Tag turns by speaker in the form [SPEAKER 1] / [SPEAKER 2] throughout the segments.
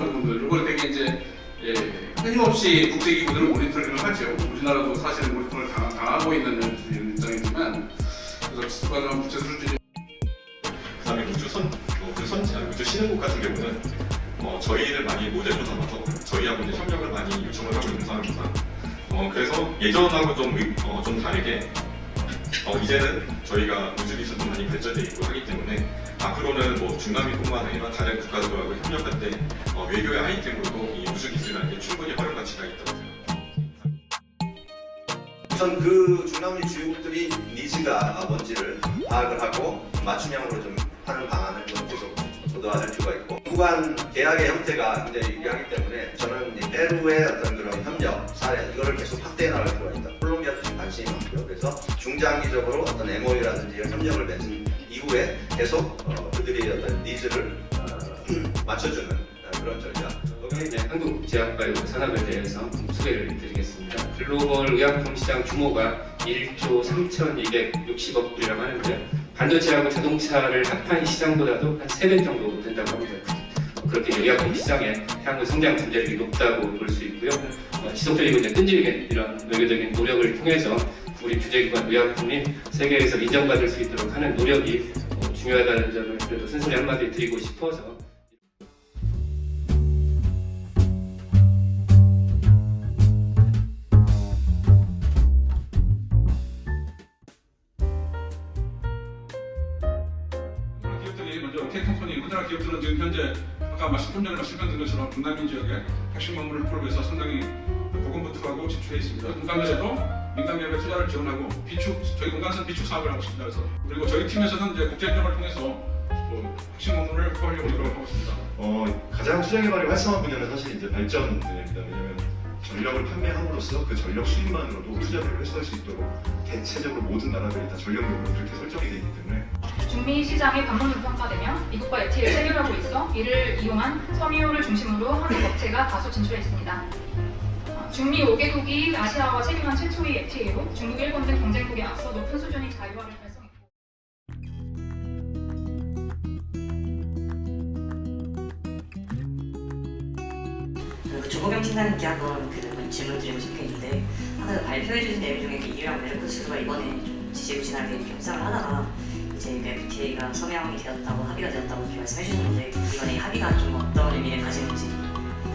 [SPEAKER 1] 그런 분들 이걸 되게 이제 예, 끊임없이 국제기구들을 모니터링을 하죠. 우리나라도 사실은 모니터링을 당, 당하고 있는 입장이지만 그래서 지수관은 국제 수준이
[SPEAKER 2] 그다음에 우주 선, 어, 그 선, 아니, 우주 신흥국 같은 경우는 어, 저희를 많이 모델로 삼아서 저희하고 이제 협력을 많이 요청을 하고 있는 상황입니다. 어, 그래서 예전하고 좀, 의- 어, 좀 다르게 어, 이제는 저희가 우주 기술도 많이 발전되어 있고 하기 때문에 앞으로는 뭐 중남미뿐만 아니라 다른 국가들하고 협력할 때 어, 외교의 아이템으로도 이 우주 기술이라는 게 충분히 활용 가치가 있다고 생각합니다.
[SPEAKER 3] 우선 그 중남미 주요국들이 니즈가 뭔지를 파악을 하고 맞춤형으로 좀 하는 방안을 좀 계속 도도할 필요가 있고 구간 계약의 형태가 굉장히 유리하기 때문에 저는 이 페루의 어떤 그런 협력 사례 이거를 계속 확대해 나갈 필요가 있다. 중장기적으로 어떤 MOU라든지 협력을 맺은 이후에 계속 어, 그들의 어떤 니즈를 어, 맞춰주는 어, 그런 전략.
[SPEAKER 4] 네, 한국 제약바이오 산업에 대해서 소개를 드리겠습니다. 글로벌 의약품 시장 규모가 1조 3,260억 불이라고 하는데 반도체하고 자동차를 합한 시장보다도 한 3배 정도 된다고 합니다. 그렇게 의약품 시장의 향후 성장 잠재력이 높다고 볼 수 있고요. 어, 지속적이고 끈질긴 이런 외교적인 노력을 통해서 우리 규제기관 의약품이 세계에서 인정받을 수 있도록 하는 노력이 어, 중요하다는 점을 그래도 순순히 한마디 드리고 싶어서
[SPEAKER 1] 기업들이 먼저 K컴퍼니 우리나라 기업들은 지금 현재 아까 말씀 좀 전에 말씀드린 것처럼 중남미 지역에 핵심 업무를 풀어위해서 상당히 고군분투하고 진출해 있습니다. 공간에서도 민간 기업에 투자를 지원하고 비축 저희 공간선 비축 사업을 하고 있습니다. 그래서 그리고 저희 팀에서는 이제 국제 협력을 통해서 뭐 핵심 업무를 풀어하려고 노력하고 있습니다.
[SPEAKER 5] 어, 가장 투자개발이 활성화 분야는 사실 이제 발전 분야입니다. 왜냐하면 전력을 판매함으로써 그 전력 수입만으로도 투자를 회수할 수 있도록 대체적으로 모든 나라들이 다 전력 요금이 그렇게 설정이 되어 있기 때문에
[SPEAKER 6] 중미 시장의 방문으로 평가되며 미국과 FTA를 체결하고 있어 이를 이용한 섬유를 중심으로 한국 업체가 다수. 어, 중미 5개국이 아시아와 체결한 최초의 FTA로 중국, 일본 등 경쟁국에 앞서 높은 수준의 자유화를
[SPEAKER 7] 그 조보경 팀장님께 한번 그 질문 드리고 있는데 아까 그 발표해 주신 내용 중에 그 이유랑 메르코스가 이번에 좀 지지부진하게 협상을 하다가 이제 그 FTA가 서명이 되었다고 합의가 되었다고 이렇게 말씀해 주셨는데 이번에 이 합의가 좀 어떤 의미를 가지는지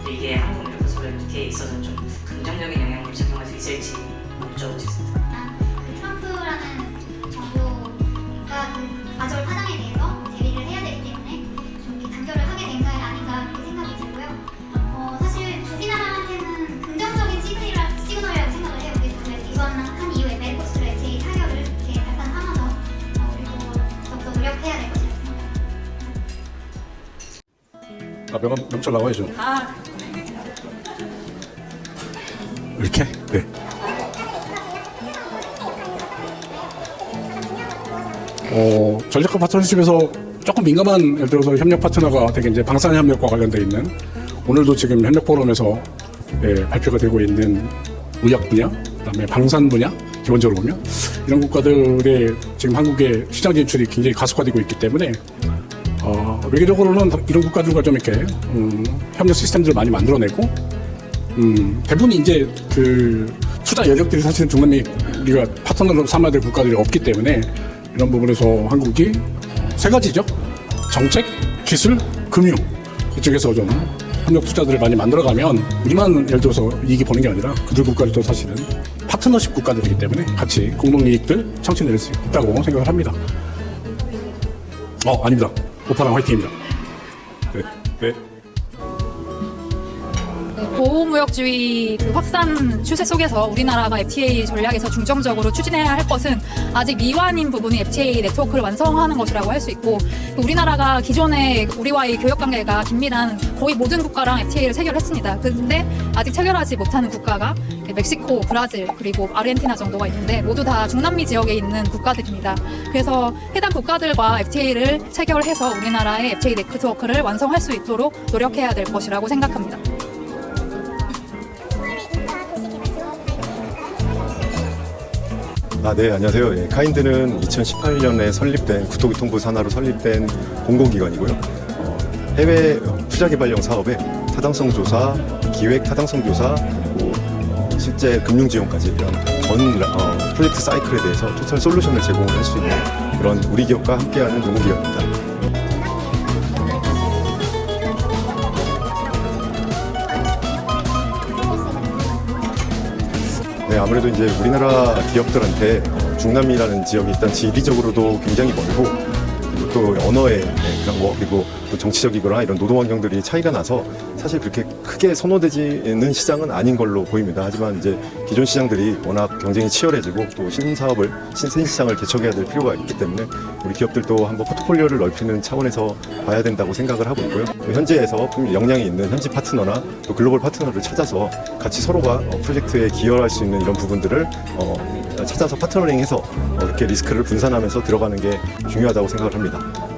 [SPEAKER 7] 또 이게 한국 메르코스 FTA에 있어서 좀 긍정적인 영향을 작용할 수 있을지 여쭤보고 싶습니다.
[SPEAKER 8] 아,
[SPEAKER 9] 명함 명찰 나와야죠.
[SPEAKER 6] 아,
[SPEAKER 9] 이렇게? 네. 어, 전략과 파트너십에서 조금 민감한 예를 들어서 협력 파트너가 되게 이제 방산 협력과 관련돼 있는 오늘도 지금 협력 포럼에서 예, 발표가 되고 있는 의약 분야, 그다음에 방산 분야 기본적으로 보면 이런 국가들의 지금 한국의 시장 진출이 굉장히 가속화되고 있기 때문에 어, 외교적으로는 이런 국가들과 좀 이렇게 음, 협력 시스템들을 많이 만들어내고 음, 대부분 이제 그 투자 여력들이 사실은 중남미 우리가 파트너로 삼아야 될 국가들이 없기 때문에 이런 부분에서 한국이 세 가지죠. 정책, 기술, 금융 이쪽에서 좀 협력 투자들을 많이 만들어가면 우리만 예를 들어서 이익이 보는 게 아니라 그들 국가들도 사실은 파트너십 국가들이기 때문에 같이 공동 이익들 창출될 수 있다고 생각을 합니다. 어, 아닙니다. 오파랑 화이팅입니다. 네, 네.
[SPEAKER 10] 보호무역주의 그 확산 추세 속에서 우리나라가 FTA 전략에서 중점적으로 추진해야 할 것은 아직 미완인 부분이 FTA 네트워크를 완성하는 것이라고 할 수 있고 그 우리나라가 기존에 우리와의 교역 관계가 긴밀한 거의 모든 국가랑 FTA를 체결했습니다. 그런데 아직 체결하지 못하는 국가가 멕시코, 브라질 그리고 아르헨티나 정도가 있는데 모두 다 중남미 지역에 있는 국가들입니다. 그래서 해당 국가들과 FTA를 체결해서 우리나라의 FTA 네트워크를 완성할 수 있도록 노력해야 될 것이라고 생각합니다.
[SPEAKER 5] 아, 네, 안녕하세요. 예, 카인드는 2018년에 설립된 국토교통부 산하로 설립된 공공기관이고요. 어, 해외 투자개발용 사업에
[SPEAKER 11] 타당성 조사, 기획 타당성 조사, 그리고 어, 실제 금융 지원까지 이런 전 어, 프로젝트 사이클에 대해서 토탈 솔루션을 제공을 할수 있는 그런 우리 기업과 함께하는 노무기업입니다. 네, 아무래도 이제 우리나라 기업들한테 어, 중남이라는 지역이 일단 지리적으로도 굉장히 멀고 또 언어의 그리고 또 정치적이거나 이런 노동 환경들이 차이가 나서 사실 그렇게 크게 선호되지는 시장은 아닌 걸로 보입니다. 하지만 이제 기존 시장들이 워낙 경쟁이 치열해지고 또 신사업을 신생 시장을 개척해야 될 필요가 있기 때문에 우리 기업들도 한번 포트폴리오를 넓히는 차원에서 봐야 된다고 생각을 하고 있고요. 좀 역량이 있는 현지 파트너나 또 글로벌 파트너를 찾아서 같이 서로가 어, 프로젝트에 기여할 수 있는 이런 부분들을 어, 찾아서 파트너링해서 어, 이렇게 리스크를 분산하면서 들어가는 게 중요하다고 생각을 합니다.